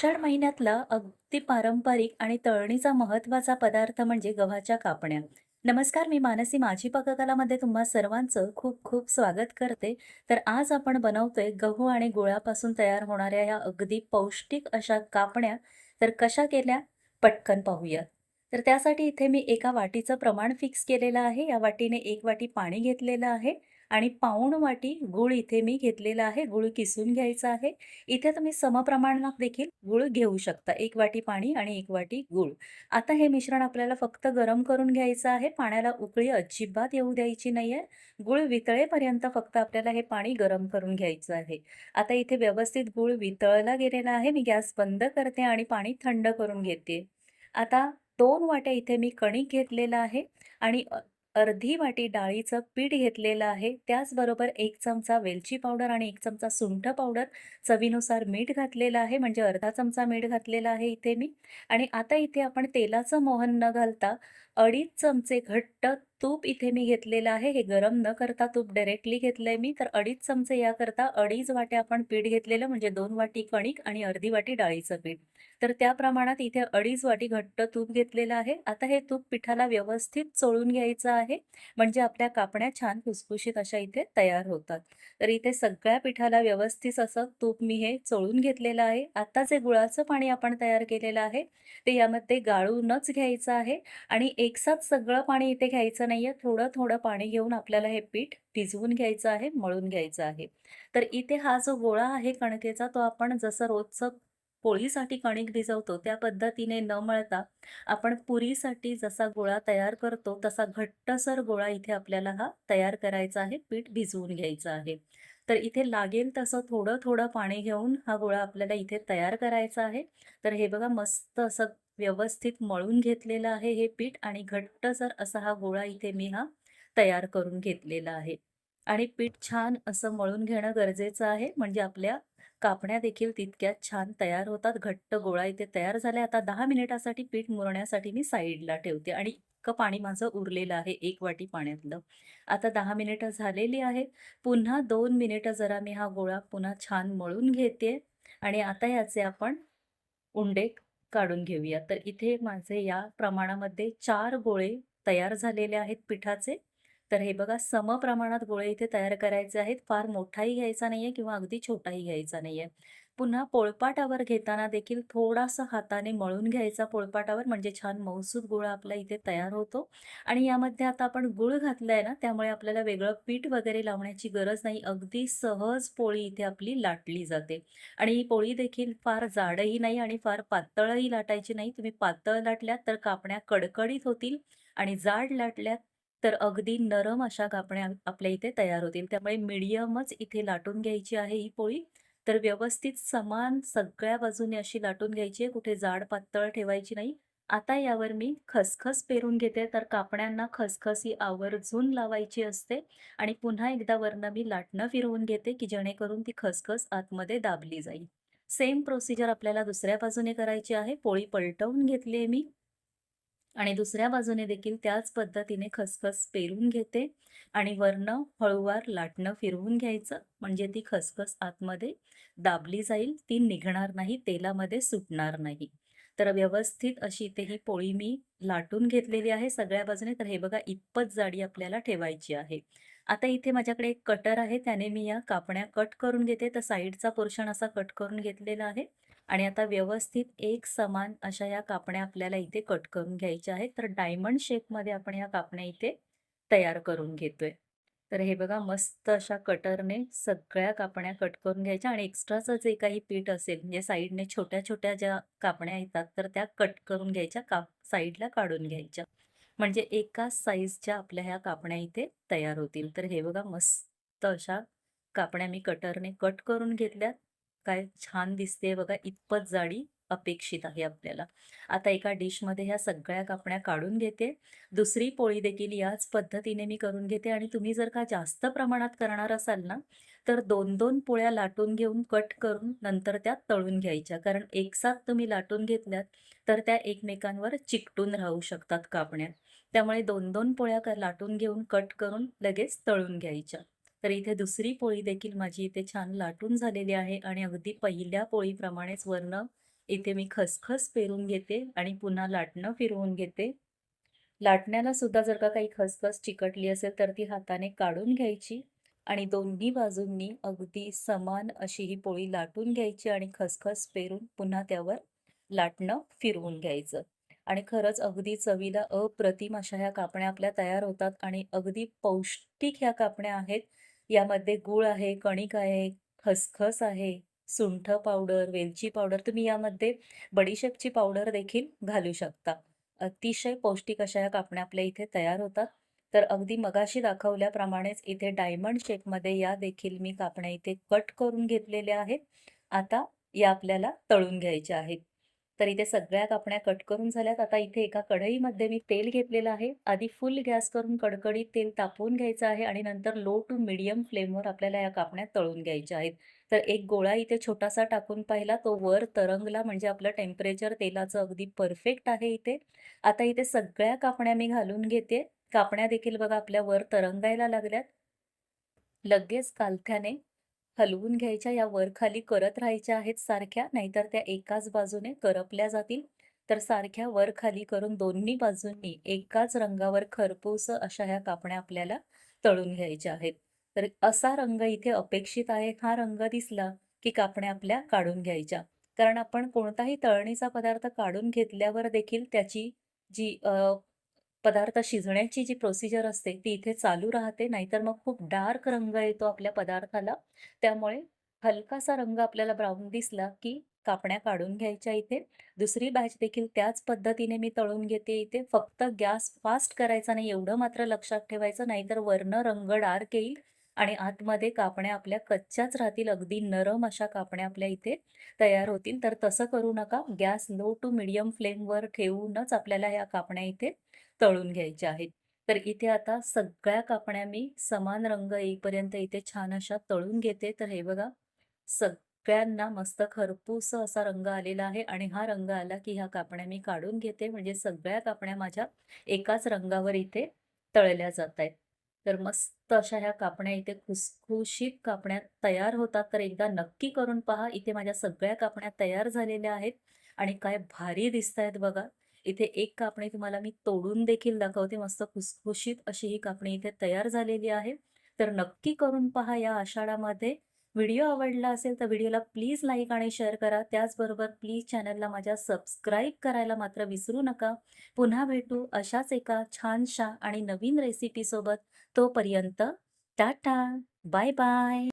आषाढ महिन्यातला अगदी पारंपरिक आणि तळणीचा महत्त्वाचा पदार्थ म्हणजे गव्हाच्या कापण्या. नमस्कार, मी मानसी माझी पाककलामध्ये तुम्हा सर्वांचं खूप खूप स्वागत करते. तर आज आपण बनवतोय गहू आणि गुळापासून तयार होणाऱ्या ह्या अगदी पौष्टिक अशा कापण्या. तर कशा केल्या? पटकन पाहूया तर त्यासाठी इथे मी एका वाटीचं प्रमाण फिक्स केलेलं आहे. या वाटीने एक वाटी पाणी घेतलेलं आहे आणि पाऊण वाटी गूळ इथे मी घेतलेला आहे. गूळ किसून घ्यायचा आहे. इथे तुम्ही समप्रमाणात देखील गूळ घेऊ शकता. एक वाटी पाणी आणि एक वाटी गूळ. आता हे मिश्रण आपल्याला फक्त गरम करून घ्यायचं आहे. पाण्याला उकळी अजिबात येऊ द्यायची नाहीये. गूळ वितळेपर्यंत फक्त आपल्याला हे पाणी गरम करून घ्यायचं आहे. आता इथे व्यवस्थित गूळ वितळला गेलेला आहे. मी गॅस बंद करते आणि पाणी थंड करून घेते. आता दोन वाट्या इथे मी कणिक घेतलेलं आहे आणि अर्धी वाटी डाळीचं पीठ घेतलेलं आहे. त्याचबरोबर एक चमचा वेलची पावडर आणि एक चमचा सुंठ पावडर, चवीनुसार मीठ घातलेलं आहे, म्हणजे अर्धा चमचा मीठ घातलेला आहे इथे मी. आणि आता इथे आपण तेलाचं मोहन न घालता 2.5 चमचे घट्ट तूप इथे मी घेतलेलं आहे. हे गरम न करता तूप डायरेक्टली घेतलंय मी. तर 2.5 चमचे याकरता 2.5 वाट्या आपण पीठ घेतलेलं म्हणजे दोन वाटी कणिक आणि अर्धी वाटी डाळीचं पीठ. तर त्या प्रमाणात इथे 2.5 वाटी घट्ट तूप घेतलेलं आहे. आता हे तूप पिठाला व्यवस्थित चोळून घ्यायचं आहे. म्हणजे आपल्या कापण्या छान फुसफुशीत अशा इथे तयार होतात. तर इथे सगळ्या पिठाला व्यवस्थित असं तूप मी हे चोळून घेतलेलं आहे. आता जे गुळाचं पाणी आपण तयार केलेलं आहे, ते यामध्ये गाळूनच घ्यायचं आहे आणि एकसाथ सगळं पाणी इथे घ्यायचं नाही आहे थोडं-थोडं पाणी घेऊन आपल्याला हे पीठ भिजवून घ्यायचं आहे, मळून घ्यायचं आहे. तर इथे हा जो गोळा आहे कणकेचा, तो आपण जसं रोजचं पोळीसाठी कणिक भिजवतो त्या पद्धतीने न मळता आपण पुरीसाठी जसा गोळा तयार करतो, तसा घट्टसर गोळा इथे आपल्याला हा तयार करायचा आहे. पीठ भिजवून घ्यायचं आहे. तर इथे लागेल तसं थोडं-थोडं पाणी घेऊन हा गोळा आपल्याला इथे तयार करायचा आहे. तर हे बघा मस्त असं व्यवस्थित मळून घेतलेलं आहे हे पीठ आणि घट्टसर असा हा गोळा इथे मी हा तयार करून घेतलेला आहे. आणि पीठ छान असं मळून घेणं गरजेचं आहे. म्हणजे आपल्या कापण्या देखील तितक्यात छान तयार होतात. घट्ट गोळा इथे तयार झाल्या आता दहा मिनिटासाठी पीठ मुरण्यासाठी मी साईडला ठेवते आणि इतकं पाणी माझं उरलेलं आहे एक वाटी पाण्यातलं. आता दहा मिनिटं झालेली आहेत. पुन्हा दोन मिनिटं जरा मी हा गोळा पुन्हा छान मळून घेते आणि आता याचे आपण उंडे काढून घेऊया. तर इथे माझे या प्रमाणामध्ये चार गोळे तयार झालेले आहेत पिठाचे. तर हे बघा सम प्रमाणात गोळे इथे तयार करायचे आहेत. फार मोठाही घ्यायचा नाहीये किंवा अगदी छोटाही घ्यायचा नाहीये. पुन्हा पोळपाटावर घेताना देखील थोडासा हाताने मळून घ्यायचा पोळपाटावर म्हणजे छान मौसूद गुळ आपला इथे तयार होतो. आणि यामध्ये आता आपण गूळ घातलाय ना, त्यामुळे आपल्याला वेगळं पीठ वगैरे लावण्याची गरज नाही. अगदी सहज पोळी इथे आपली लाटली जाते. आणि ही पोळी देखील फार जाडही नाही आणि फार पातळही लाटायची नाही. तुम्ही पातळ लाटल्यात तर कापण्या कडकडीत होतील आणि जाड लाटल्यात तर अगदी नरम अशा कापण्या आपल्या इथे तयार होतील. त्यामुळे मीडियमच इथे लाटून घ्यायची आहे ही पोळी. तर व्यवस्थित समान सगळ्या बाजूने अशी लाटून घ्यायची आहे. कुठे जाड पातळ ठेवायची नाही. आता यावर मी खसखस पेरून घेते. तर कापण्यांना खसखस ही आवर्जून लावायची असते आणि पुन्हा एकदा वरनं मी लाटणं फिरवून घेते, की जेणेकरून ती खसखस आतमध्ये दाबली जाईल. सेम प्रोसिजर आपल्याला दुसऱ्या बाजूने करायची आहे. पोळी पलटवून घेतली आहे मी. आणि दुसऱ्या बाजूने देखील त्याच पद्धतीने खसखस पेरून घेते आणि वरनं हळूवार लाटणं फिरवून घ्यायचं. म्हणजे ती खसखस आतमध्ये दाबली जाईल. ती निघणार नाही, तेलामध्ये सुटणार नाही. तर व्यवस्थित अशी इथे ही पोळी मी लाटून घेतलेली आहे सगळ्या बाजूने. तर हे बघा इतपत जाडी आपल्याला ठेवायची आहे. आता इथे माझ्याकडे एक कटर आहे. त्याने मी या कापण्या कट करून घेते. तर साईडचा पोर्शन असा कट करून घेतलेला आहे. आणि आता व्यवस्थित एक समान अशा या कापण्या आपल्याला इथे कट करून घ्यायच्या आहेत. तर डायमंड शेपमध्ये आपण या कापण्या इथे तयार करून घेतोय. तर हे बघा मस्त अशा कटरने सगळ्या कापण्या कट करून घ्यायच्या आणि एक्स्ट्राचं जे काही पीठ असेल म्हणजे साइडने छोट्या-छोट्या ज्या कापण्या येतात तर त्या कट करून घ्यायच्या, काप साईडला काढून घ्यायच्या. म्हणजे एकाच साईजच्या आपल्या ह्या कापण्या इथे तयार होतील. तर हे बघा मस्त अशा कापण्या मी कटरने कट करून घेतल्यात. काय छान दिसते बघा. इतपत जाडी अपेक्षित आहे आपल्याला. आता एका डिशमध्ये ह्या सगळ्या कापण्या काढून घेते. दुसरी पोळी देखील याच पद्धतीने मी करून घेते आणि तुम्ही जर का जास्त प्रमाणात करणार असाल ना, तर 2-2 पोळ्या लाटून घेऊन कट करून नंतर त्या तळून घ्यायच्या. कारण एकसाथ तुम्ही लाटून घेतल्यात तर त्या एकमेकांवर चिकटून राहू शकतात कापण्या. त्यामुळे 2-2 पोळ्या लाटून घेऊन कट करून लगेच तळून घ्यायच्या. तर इथे दुसरी पोळी देखील माझी इथे छान लाटून झालेली आहे आणि अगदी पहिल्या पोळीप्रमाणेच वरनं इथे मी खसखस पेरून घेते आणि पुन्हा लाटणं फिरवून घेते. लाटण्याला सुद्धा जर का काही खसखस चिकटली असेल तर ती हाताने काढून घ्यायची आणि दोन्ही बाजूंनी अगदी समान अशी ही पोळी लाटून घ्यायची आणि खसखस पेरून पुन्हा त्यावर लाटणं फिरवून घ्यायचं. आणि खरंच अगदी चवीला अप्रतिम अशा ह्या कापण्या आपल्या तयार होतात आणि अगदी पौष्टिक ह्या कापण्या आहेत. यामध्ये गूळ आहे, कणिक आहे, खसखस आहे, सुंठ पावडर, वेलची पावडर तुम्ही यामध्ये बडीशेपची पावडर देखील घालू शकता. अतिशय पौष्टिक अशा या कापण्या आपल्या इथे तयार होतात. तर अगदी मगाशी दाखवल्याप्रमाणेच इथे डायमंड शेपमध्ये या देखील मी कापण्या इथे कट करून घेतलेल्या आहेत. आता या आपल्याला तळून घ्यायच्या आहेत. तर इथे सगळ्या कापण्या कट करून झाल्यात. आता इथे एका कढईमध्ये मी तेल घेतलेलं आहे. आधी फुल गॅस करून कडकडीत तेल तापवून घ्यायचं आहे आणि नंतर लो टू मीडियम फ्लेमवर आपल्याला या कापण्या तळून घ्यायच्या आहेत. तर एक गोळा इथे छोटासा टाकून पाहिला तो वर तरंगला म्हणजे आपलं टेम्परेचर तेलाचं अगदी परफेक्ट आहे इथे. आता इथे सगळ्या कापण्या मी घालून घेते. कापण्या देखील बघा आपल्या वर तरंगायला लागल्यात. लगेच कालथ्याने हलवून घ्यायच्या. या वर-खाली करत राहायच्या आहेत सारख्या, नाहीतर त्या एकाच बाजूने करपल्या जातील. तर सारख्या वर-खाली करून दोन्ही बाजूंनी एकाच रंगावर खरपूस अशा ह्या कापण्या आपल्याला तळून घ्यायच्या आहेत. तर असा रंग इथे अपेक्षित आहे. हा रंग दिसला की कापण्या आपल्या काढून घ्यायच्या. कारण आपण कोणताही तळणीचा पदार्थ काढून घेतल्यावर देखील त्याची जी पदार्थ शिजण्याची जी प्रोसिजर असते ती इथे चालू राहते. नाहीतर मग खूप डार्क रंग येतो आपल्या पदार्थाला. त्यामुळे हलकासा रंग आपल्याला ब्राऊन दिसला की कापण्या काढून घ्यायच्या इथे. दुसरी बॅच देखील त्याच पद्धतीने मी तळून घेते इथे. फक्त गॅस फास्ट करायचा नाही एवढं मात्र लक्षात ठेवायचं. नाहीतर वरनं रंग डार्क येईल आणि आतमध्ये कापण्या आपल्या कच्च्याच राहतील. अगदी नरम अशा कापण्या आपल्या इथे तयार होतील. तर तसं करू नका. गॅस लो टू मीडियम फ्लेमवर ठेवूनच आपल्याला ह्या कापण्या इथे तळून घ्यायच्या आहेत. तर इथे आता सगळ्या कापण्या मी समान रंग येईपर्यंत इथे छान अशा तळून घेते. तर हे बघा सगळ्यांना मस्त खरपूस असा रंग आलेला आहे आणि हा रंग आला की ह्या कापण्या मी काढून घेते. म्हणजे सगळ्या कापण्या माझ्या एकाच रंगावर इथे तळल्या जात आहेत तर मस्त अशा ह्या कापण्या इथे खुसखुशीत कापण्या तयार होतात. तर एकदा नक्की करून पहा. इथे माझ्या सगळ्या कापण्या तयार झालेल्या आहेत आणि काय भारी दिसत आहेत बघा. इथे एक कापणी तुम्हाला मी तोडून देखील दाखवते. मस्त खुसखुशीत अशी ही कापणी इथे तयार झालेली आहे. तर नक्की करून पहा या आषाढामध्ये. व्हिडिओ आवडला असेल तर व्हिडिओला प्लीज लाईक आणि शेअर करा. त्याचबरोबर प्लीज चॅनलला माझ्या सबस्क्राईब करायला मात्र विसरू नका. पुन्हा भेटू अशाच एका छानशा आणि नवीन रेसिपीसोबत. तोपर्यंत टाटा, बाय बाय.